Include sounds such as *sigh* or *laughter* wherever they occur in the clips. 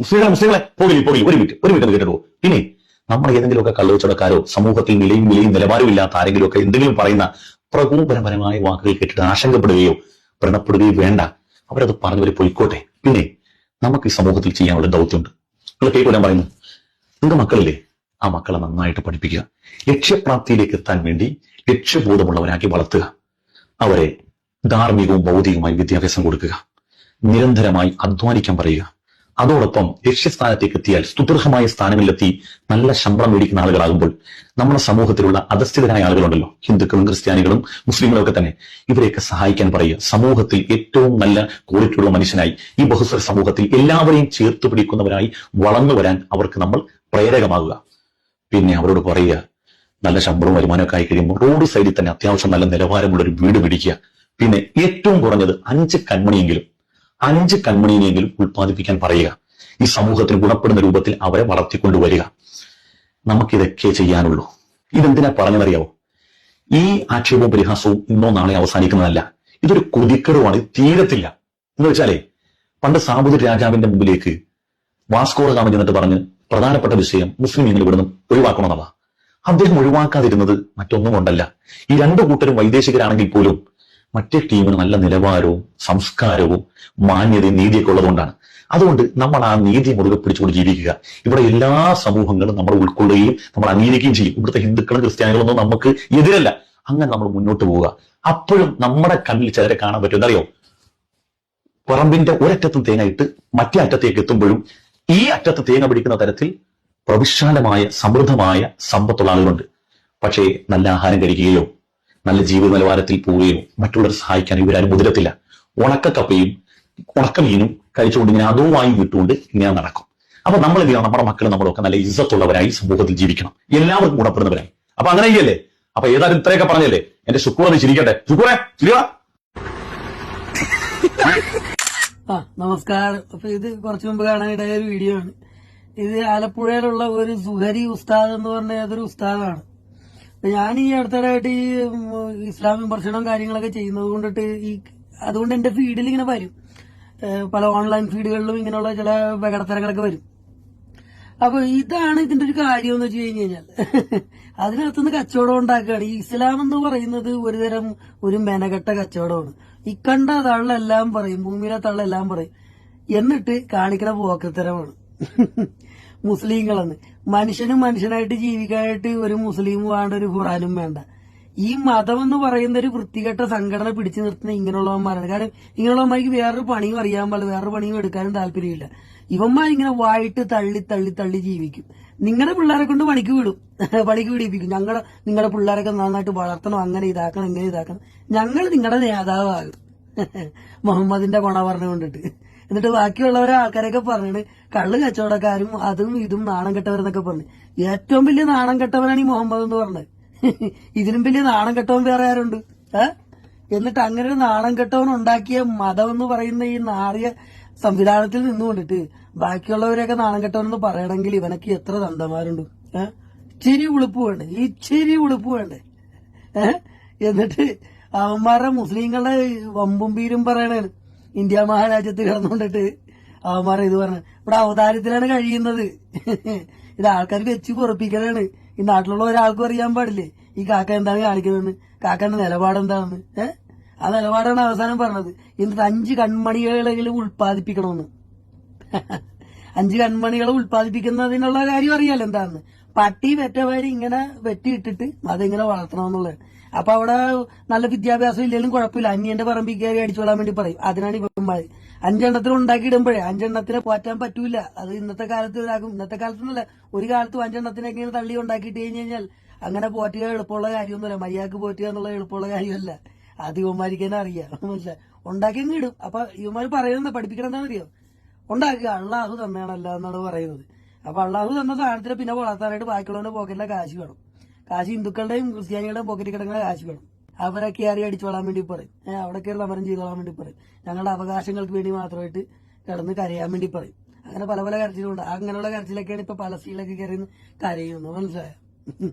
മുസ്ലിങ്ങളെ മുസ്ലിങ്ങളെ. പോകില്ല പോകില്ല ഒരു മിനിറ്റ് ഒരു മിനിറ്റ് കേട്ടോ പിന്നെ നമ്മൾ ഏതെങ്കിലുമൊക്കെ കള്ളുവച്ചടക്കാരോ സമൂഹത്തിൽ നിലയും വിലയും നിലവാരവും ഇല്ലാത്ത ആരെങ്കിലും ഒക്കെ എന്തെങ്കിലും പറയുന്ന പ്രകോപനപരമായ വാക്കുകൾ കേട്ടിട്ട് ആശങ്കപ്പെടുകയോ വ്രണപ്പെടുകയോ വേണ്ട. അവരത് പറഞ്ഞവർ പൊയ്ക്കോട്ടെ. പിന്നെ നമുക്ക് ഈ സമൂഹത്തിൽ ചെയ്യാനുള്ള ദൗത്യമുണ്ട്. നിങ്ങൾ കേൾക്കൂല പറയുന്നു. നിങ്ങളുടെ മക്കളില്ലേ? ആ മക്കളെ നന്നായിട്ട് പഠിപ്പിക്കുക. ലക്ഷ്യപ്രാപ്തിയിലേക്ക് എത്താൻ വേണ്ടി ലക്ഷ്യബോധമുള്ളവരാക്കി വളർത്തുക. അവരെ ധാർമ്മികവും ഭൗതികവുമായി വിദ്യാഭ്യാസം കൊടുക്കുക. നിരന്തരമായി അധ്വാനിക്കാൻ പറയുക. അതോടൊപ്പം ലക്ഷ്യസ്ഥാനത്തേക്ക് എത്തിയാൽ സുദൃഢമായ സ്ഥാനങ്ങളിലെത്തി നല്ല ശമ്പളം മേടിക്കുന്ന ആളുകളാകുമ്പോൾ നമ്മുടെ സമൂഹത്തിലുള്ള അധസ്ഥിതരായ ആളുകളുണ്ടല്ലോ. ഹിന്ദുക്കളും ക്രിസ്ത്യാനികളും മുസ്ലിങ്ങളും ഒക്കെ തന്നെ ഇവരെയൊക്കെ സഹായിക്കാൻ പറയുക. സമൂഹത്തിൽ ഏറ്റവും നല്ല ക്വാളിറ്റിയുള്ള മനുഷ്യനായി ഈ ബഹുസ്വര സമൂഹത്തിൽ എല്ലാവരെയും ചേർത്ത് പിടിക്കുന്നവരായി വളർന്നു വരാൻ അവർക്ക് നമ്മൾ പ്രേരകമാകുക. പിന്നെ അവരോട് പറയുക നല്ല ശമ്പളവും വരുമാനമൊക്കെ ആയി കഴിയുമ്പോൾ റോഡ് സൈഡിൽ തന്നെ അത്യാവശ്യം നല്ല നിലവാരമുള്ള ഒരു വീട് പിടിക്കുക പിന്നെ ഏറ്റവും കുറഞ്ഞത് അഞ്ച് കൺമണിയെങ്കിലും അഞ്ച് കൺമണിയെങ്കിലും ഉൽപ്പാദിപ്പിക്കാൻ പറയുക. ഈ സമൂഹത്തിന് ഗുണപ്പെടുന്ന രൂപത്തിൽ അവരെ വളർത്തിക്കൊണ്ടുവരിക. നമുക്കിതൊക്കെ ചെയ്യാനുള്ളൂ. ഇതെന്തിനാ പറഞ്ഞതറിയാവോ ഈ ആക്ഷേപവും പരിഹാസവും ഇന്നോ നാളെ അവസാനിക്കുന്നതല്ല. ഇതൊരു കൊതിക്കറുവാണ് ഇത് തീരത്തില്ല. എന്ന് വെച്ചാലേ പണ്ട് സാബുദ് രാജാവിന്റെ മുമ്പിലേക്ക് വാസ്കോറ കാമൻ എന്നിട്ട് പറഞ്ഞ് പ്രധാനപ്പെട്ട വിഷയം മുസ്ലിം നിങ്ങൾ ഇവിടുന്ന് ഒഴിവാക്കണമെന്നതാ. അദ്ദേഹം ഒഴിവാക്കാതിരുന്നത് മറ്റൊന്നും കൊണ്ടല്ല. ഈ രണ്ടു കൂട്ടരും വൈദേശികരാണെങ്കിൽ പോലും മറ്റേ ടീമിന് നല്ല നിലവാരവും സംസ്കാരവും മാന്യതയും നീതിയൊക്കെ ഉള്ളതുകൊണ്ടാണ്. അതുകൊണ്ട് നമ്മൾ ആ നീതി മുറുകെ പിടിച്ചുകൊണ്ട് ജീവിക്കുക. ഇവിടെ എല്ലാ സമൂഹങ്ങളും നമ്മൾ ഉൾക്കൊള്ളുകയും നമ്മൾ അംഗീകരിക്കുകയും ചെയ്യും. ഇവിടുത്തെ ഹിന്ദുക്കളും ക്രിസ്ത്യാനികളും ഒന്നും നമുക്ക് എതിരല്ല. അങ്ങനെ നമ്മൾ മുന്നോട്ട് പോവുക. അപ്പോഴും നമ്മുടെ കണ്ണിൽ ചിലരെ കാണാൻ പറ്റും. എന്തറിയോ പറമ്പിന്റെ ഒരറ്റത്തും തേങ്ങ ഇട്ട് മറ്റേ അറ്റത്തേക്ക് എത്തുമ്പോഴും ഈ അറ്റത്ത് തേങ്ങ പിടിക്കുന്ന തരത്തിൽ പ്രവിശാലമായ സമൃദ്ധമായ സമ്പത്തുള്ള ആളുകളുണ്ട്. പക്ഷേ നല്ല ആഹാരം കഴിക്കുകയോ നല്ല ജീവിത നിലവാരത്തിൽ പോവുകയോ മറ്റുള്ളവരെ സഹായിക്കാൻ ഇവരാരും മുതിരത്തില്ല ഉണക്കക്കപ്പയും ഉണക്കമീനും കഴിച്ചുകൊണ്ട് ഇങ്ങനെ അതുമായി വിട്ടുകൊണ്ട് ഇങ്ങനെ നടക്കും. അപ്പൊ നമ്മൾ എന്ത് ചെയ്യണം? നമ്മുടെ മക്കൾ നമ്മളൊക്കെ നല്ല ഇസ്സത്തുള്ളവരായി സമൂഹത്തിൽ ജീവിക്കണം. എല്ലാവർക്കും ഗുണപ്പെടുന്നവരായി. അപ്പൊ അങ്ങനെ ചെയ്യല്ലേ അപ്പൊ ഏതായാലും ഇത്രയൊക്കെ പറഞ്ഞല്ലേ? എന്റെ ശുക്കൂർ അത് ചിരിക്കട്ടെ. ശുക്കൂറെ ചിരിയാ ആ നമസ്കാരം. അപ്പൊ ഇത് കുറച്ചു മുമ്പ് കാണാനിടയ ഒരു വീഡിയോ ആണ്. ഇത് ആലപ്പുഴയിലുള്ള ഒരു സുഹരി ഉസ്താദ് എന്ന് പറഞ്ഞ ഏതൊരു ഉസ്താദാണ്. ഞാൻ ഈ അടുത്തിടെയായിട്ട് ഈ ഇസ്ലാം വിമർശനവും കാര്യങ്ങളൊക്കെ ചെയ്യുന്നത് കൊണ്ടിട്ട് ഈ അതുകൊണ്ട് എന്റെ ഫീഡിൽ ഇങ്ങനെ വരും. പല ഓൺലൈൻ ഫീഡുകളിലും ഇങ്ങനെയുള്ള ചില വികടത്തരങ്ങളൊക്കെ വരും. അപ്പൊ ഇതാണ് ഇതിന്റെ ഒരു കാര്യം എന്ന് വെച്ച് കഴിഞ്ഞു കഴിഞ്ഞാൽ *laughs* അതിനകത്തുനിന്ന് കച്ചവടം ഉണ്ടാക്കുകയാണ്. ഈ ഇസ്ലാം എന്ന് പറയുന്നത് ഒരുതരം ഒരു മെനകെട്ട കച്ചവടമാണ്. ഈ കണ്ട തള്ളെല്ലാം പറയും ഭൂമിയിലെ തള്ളെല്ലാം പറയും. എന്നിട്ട് കാണിക്കണ പോക്കത്തരമാണ്. *laughs* മുസ്ലിങ്ങളെന്ന്. മനുഷ്യനും മനുഷ്യനായിട്ട് ജീവിക്കാനായിട്ട് ഒരു മുസ്ലിം വേണ്ട ഒരു ഖുറാനും വേണ്ട. ഈ മതം എന്ന് പറയുന്ന ഒരു വൃത്തികെട്ട സംഘടന പിടിച്ചു നിർത്തുന്ന ഇങ്ങനെയുള്ളവന്മാരാണ്. കാരണം ഇങ്ങനെയുള്ളവന്മാർക്ക് വേറൊരു പണിയും അറിയാൻ പാടില്ല വേറൊരു പണിയും എടുക്കാനും താല്പര്യമില്ല. ഇവന്മാർ ഇങ്ങനെ വായിട്ട് തള്ളി തള്ളി തള്ളി ജീവിക്കും. നിങ്ങളുടെ പിള്ളേരെ കൊണ്ട് പണിക്ക് വിടും. പണിക്ക് വിടിപ്പിക്കും. ഞങ്ങളുടെ നിങ്ങളുടെ പിള്ളേരൊക്കെ നന്നായിട്ട് വളർത്തണം അങ്ങനെ ഇതാക്കണം ഇങ്ങനെ ഇതാക്കണം. ഞങ്ങൾ നിങ്ങളുടെ നേതാവാകും. മുഹമ്മദിന്റെ കൊണ പറഞ്ഞു കൊണ്ടിട്ട്. എന്നിട്ട് ബാക്കിയുള്ളവരെ ആൾക്കാരൊക്കെ പറഞ്ഞിട്ട് കള്ള് കച്ചവടക്കാരും അതും ഇതും നാണം കെട്ടവരെന്നൊക്കെ പറഞ്ഞു. ഏറ്റവും വലിയ നാണം കെട്ടവനാണ് ഈ മുഹമ്മദ് എന്ന് പറഞ്ഞത്. *laughs* ഇതിനും വലിയ നാണം കെട്ടവൻ വേറെ ആരുണ്ട്? ഏ? എന്നിട്ട് അങ്ങനെ ഒരു നാണം കെട്ടവൻ ഉണ്ടാക്കിയ മതം എന്ന് പറയുന്ന ഈ നാറിയ സംവിധാനത്തിൽ നിന്നുകൊണ്ടിട്ട് ബാക്കിയുള്ളവരെയൊക്കെ നാണം കെട്ടവൻ എന്ന് പറയണമെങ്കിൽ ഇവനക്ക് എത്ര തന്തമാരുണ്ട് ഏ? ഇച്ചിരി ഉളുപ്പ് വേണ്ടേ? ഇച്ചിരി ഉളുപ്പ് വേണ്ടേ? ഏ? എന്നിട്ട് അവന്മാരുടെ മുസ്ലിങ്ങളുടെ വമ്പും പീരും പറയണാണ് ഇന്ത്യ മഹാരാജ്യത്ത് കിടന്നുകൊണ്ടിട്ട് അവന്മാർ ഇത് പറഞ്ഞു ഇവിടെ അവതാരത്തിലാണ് കഴിയുന്നത്. ഇത് ആൾക്കാർ വെച്ച് പൊറപ്പിക്കലാണ്. ഈ നാട്ടിലുള്ള ഒരാൾക്കും അറിയാൻ പാടില്ലേ? ഈ കാക്ക എന്താണ് കാണിക്കുന്നതെന്ന്? കാക്കന്റെ നിലപാട് എന്താണെന്ന് ഏഹ് ആ നിലപാടാണ് അവസാനം പറഞ്ഞത്. എന്നിട്ട് അഞ്ച് കൺമണികളെങ്കിലും ഉൽപ്പാദിപ്പിക്കണമെന്ന്. അഞ്ച് കൺമണികളെ ഉൽപ്പാദിപ്പിക്കുന്നതിനുള്ള കാര്യം അറിയാലോ എന്താന്ന് പട്ടി വെറ്റവാരി ഇങ്ങനെ വെട്ടിയിട്ടിട്ട് അതിങ്ങനെ വളർത്തണമെന്നുള്ളത് അപ്പൊ അവിടെ നല്ല വിദ്യാഭ്യാസം ഇല്ലെങ്കിലും കുഴപ്പമില്ല. അന്യന്റെ പറമ്പിൽ കയറി അടിച്ചോളാൻ വേണ്ടി പറയും. അതിനാണ് ഇവന്മാര് അഞ്ചെണ്ണത്തിന് ഉണ്ടാക്കിയിടുമ്പോഴേ അഞ്ചെണ്ണത്തിനെ പോറ്റാൻ പറ്റൂല. അത് ഇന്നത്തെ കാലത്ത് ഇതാക്കും ഇന്നത്തെ കാലത്തൊന്നുമല്ല. ഒരു കാലത്ത് അഞ്ചെണ്ണത്തിനൊക്കെ ഇങ്ങനെ തള്ളി ഉണ്ടാക്കിയിട്ട് കഴിഞ്ഞ് കഴിഞ്ഞാൽ അങ്ങനെ പോറ്റുക എളുപ്പമുള്ള കാര്യമൊന്നുമല്ല. മര്യാദയ്ക്ക് പോറ്റുക എന്നുള്ള എളുപ്പമുള്ള കാര്യമല്ല. അത് ഇവന്മാർക്ക് തന്നെ അറിയാം. മനസ്സിലായി ഉണ്ടാക്കി അങ്ങ് ഇടും. അപ്പൊ ഇവന്മാർ പറയുന്നത് പഠിപ്പിക്കണം എന്താണെന്നറിയോ? ഉണ്ടാക്കുക. അള്ളാഹു തന്നെയാണല്ല എന്നാണ് പറയുന്നത്. അപ്പൊ അള്ളാഹു തന്ന സാധനത്തിന് പിന്നെ വളർത്താനായിട്ട് ബാക്കിയുള്ളവന്റെ പോക്കറ്റിലെ കാശ് വേണം. കാശ് ഹിന്ദുക്കളുടെയും ക്രിസ്ത്യാനികളുടെയും പോക്കറ്റ് കിടക്കുന്ന കാശ് വേണം. അവരെ കയറി അടിച്ചോളാൻ വേണ്ടി പറയും. അവിടെ കയറി സമരം ചെയ്തോളാൻ വേണ്ടി പറയും. ഞങ്ങളുടെ അവകാശങ്ങൾക്ക് വേണ്ടി മാത്രമായിട്ട് കിടന്ന് കരയാൻ വേണ്ടി പറയും. അങ്ങനെ പല പല കരച്ചിലുണ്ട്. അങ്ങനെയുള്ള കരച്ചിലൊക്കെയാണ് ഇപ്പൊ പലസ്തീനിലൊക്കെ കയറി കരയുന്നു മനസ്സിലായോ?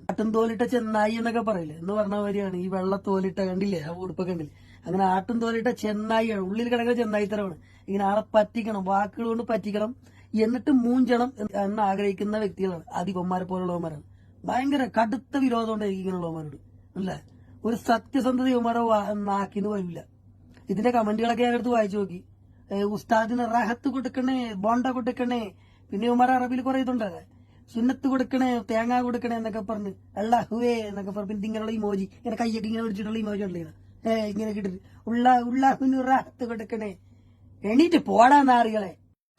ആട്ടും തോലിട്ട ചെന്നായി എന്നൊക്കെ പറയില്ലേ? എന്ന് പറഞ്ഞ മാതിരിയാണ്. ഈ വെള്ള തോലിട്ട കണ്ടില്ലേ? ആ ഉടുപ്പൊക്കെ കണ്ടില്ലേ? അങ്ങനെ ആട്ടും തോലിട്ട ചെന്നായിയാണ് ഉള്ളിൽ കിടക്കുന്ന ചെന്നായി തരമാണ് ഇങ്ങനെ ആളെ പറ്റിക്കണം വാക്കുകൾ കൊണ്ട് പറ്റിക്കണം എന്നിട്ട് മൂഞ്ചണം എന്ന് ആഗ്രഹിക്കുന്ന വ്യക്തികളാണ്. ആദിപന്മാരെ പോലുള്ളവന്മാരാണ്. ഭയങ്കര കടുത്ത വിരോധമുണ്ട് എനിക്ക് ഇങ്ങനെയുള്ളവന്മാരോട് അല്ലേ ഒരു സത്യസന്ധത ഇവന്മാരെ നാക്കിന്ന് വരില്ല ഇതിന്റെ കമന്റുകളൊക്കെ ഞാൻ എടുത്ത് വായിച്ചു നോക്കി. ഉസ്താദിന് റഹത്ത് കൊടുക്കണേ ബോണ്ട കൊടുക്കണേ പിന്നെ ഇവന്മാരെ അറബിയിൽ കുറെ ഇതുണ്ട്. സുന്നത്ത് കൊടുക്കണേ തേങ്ങ കൊടുക്കണേ എന്നൊക്കെ പറഞ്ഞ് അള്ളാഹുവേ എന്നൊക്കെ പറഞ്ഞ് പിന്നെ ഇങ്ങനെയുള്ള ഇമോജി ഇങ്ങനെ കയ്യൊക്കെ ഇങ്ങനെ പിടിച്ചിട്ടുള്ള ഇമോജി ഉണ്ടല്ലോ ഏഹ് ഇങ്ങനെ കിട്ടിട്ട്. ഉള്ള ഉള്ളാഹുവിന് റഹത്ത് കൊടുക്കണേ. എണീറ്റ് പോടാ നാറികളെ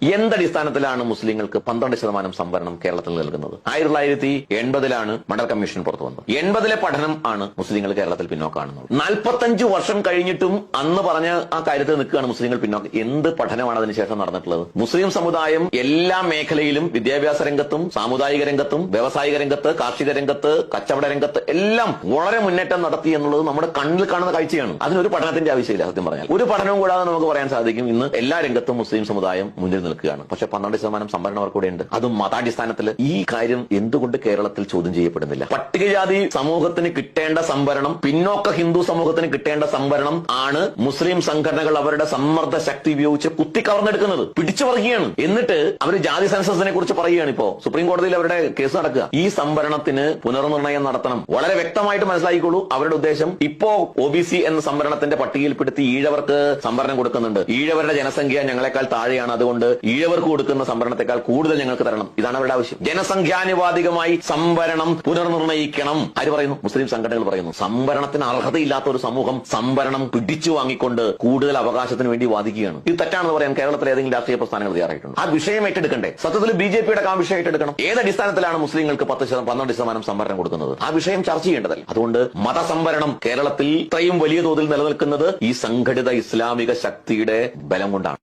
എന്തടിസ്ഥാനത്തിലാണ് മുസ്ലിങ്ങൾക്ക് പന്ത്രണ്ട് ശതമാനം സംവരണം കേരളത്തിൽ നൽകുന്നത്? ആയിരത്തി തൊള്ളായിരത്തി എൺപതിലാണ് മണ്ഡൽ കമ്മീഷൻ പുറത്തു വന്നത്. എൺപതിലെ പഠനം ആണ് മുസ്ലിങ്ങൾ കേരളത്തിൽ പിന്നോക്കാണുന്നത്. നാൽപ്പത്തഞ്ച് വർഷം കഴിഞ്ഞിട്ടും അന്ന് പറഞ്ഞ ആ കാര്യത്തിൽ നിൽക്കുകയാണ് മുസ്ലിങ്ങൾ പിന്നോക്കം എന്ത് പഠനമാണ് അതിനുശേഷം നടന്നിട്ടുള്ളത്? മുസ്ലിം സമുദായം എല്ലാ മേഖലയിലും വിദ്യാഭ്യാസ രംഗത്തും സാമുദായിക രംഗത്തും വ്യവസായിക രംഗത്ത് കാർഷിക രംഗത്ത് കച്ചവട രംഗത്ത് എല്ലാം വളരെ മുന്നേറ്റം നടത്തി എന്നുള്ളത് നമ്മുടെ കണ്ണിൽ കാണുന്ന കാഴ്ചയാണ്. അതിനൊരു പഠനത്തിന്റെ ആവശ്യമില്ല സത്യം പറഞ്ഞാൽ. ഒരു പഠനവും കൂടാതെ നമുക്ക് പറയാൻ സാധിക്കും ഇന്ന് എല്ലാ രംഗത്തും മുസ്ലിം സമുദായം മുന്നിൽ നിൽക്കുകയാണ്. പക്ഷെ പന്ത്രണ്ട് ശതമാനം സംവരണം അവർക്കൂടെ ഉണ്ട് അതും മതാടിസ്ഥാനത്തിൽ ഈ കാര്യം എന്തുകൊണ്ട് കേരളത്തിൽ ചോദ്യം ചെയ്യപ്പെടുന്നില്ല? പട്ടികജാതി സമൂഹത്തിന് കിട്ടേണ്ട സംവരണം പിന്നോക്ക ഹിന്ദു സമൂഹത്തിന് കിട്ടേണ്ട സംവരണം ആണ് മുസ്ലിം സംഘടനകൾ അവരുടെ സമ്മർദ്ദ ശക്തി ഉപയോഗിച്ച് കുത്തിക്കവർന്നെടുക്കുന്നത്. പിടിച്ചു പറയുകയാണ്. എന്നിട്ട് അവർ ജാതി സെൻസസിനെ കുറിച്ച് പറയുകയാണ് ഇപ്പോ. സുപ്രീം കോടതിയിൽ അവരുടെ കേസ് നടക്കുക. ഈ സംവരണത്തിന് പുനർനിർണയം നടത്തണം. വളരെ വ്യക്തമായിട്ട് മനസ്സിലാക്കിക്കോളൂ അവരുടെ ഉദ്ദേശം. ഇപ്പോ ഒ ബി സി എന്ന സംവരണത്തിന്റെ പട്ടികയിൽപ്പെടുത്തി ഈഴവർക്ക് സംവരണം കൊടുക്കുന്നുണ്ട്. ഈഴവരുടെ ജനസംഖ്യ ഞങ്ങളെക്കാൾ താഴെയാണ്. അതുകൊണ്ട് ഈഴവർക്ക് കൊടുക്കുന്ന സംവരണത്തെക്കാൾ കൂടുതൽ ഞങ്ങൾക്ക് തരണം. ഇതാണ് അവരുടെ ആവശ്യം. ജനസംഖ്യാനുപാതികമായി സംവരണം പുനർനിർണയിക്കണം. ആര് പറയുന്നു? മുസ്ലിം സംഘടനകൾ പറയുന്നു. സംവരണത്തിന് അർഹതയില്ലാത്ത ഒരു സമൂഹം സംവരണം പിടിച്ചു വാങ്ങിക്കൊണ്ട് കൂടുതൽ അവകാശത്തിന് വേണ്ടി വാദിക്കുകയാണ്. ഇത് തെറ്റാണെന്ന് പറയാൻ കേരളത്തിലെ ഏതെങ്കിലും രാഷ്ട്രീയ പ്രസ്ഥാനങ്ങൾ തയ്യാറായിട്ടുണ്ട്. ആ വിഷയം ഏറ്റെടുക്കണ്ടേ? സത്യത്തിൽ ബി ജെ പിയുടെ ആ വിഷയം ഏറ്റെടുക്കണം. ഏത് അടിസ്ഥാനത്തിലാണ് മുസ്ലിങ്ങൾക്ക് പത്ത് പന്ത്രണ്ട് ശതമാനം സംവരണം കൊടുക്കുന്നത്? ആ വിഷയം ചർച്ച ചെയ്യേണ്ടതല്ല. അതുകൊണ്ട് മതസംവരണം കേരളത്തിൽ ഇത്രയും വലിയ തോതിൽ നിലനിൽക്കുന്നത് ഈ സംഘടിത ഇസ്ലാമിക ശക്തിയുടെ ബലം കൊണ്ടാണ്.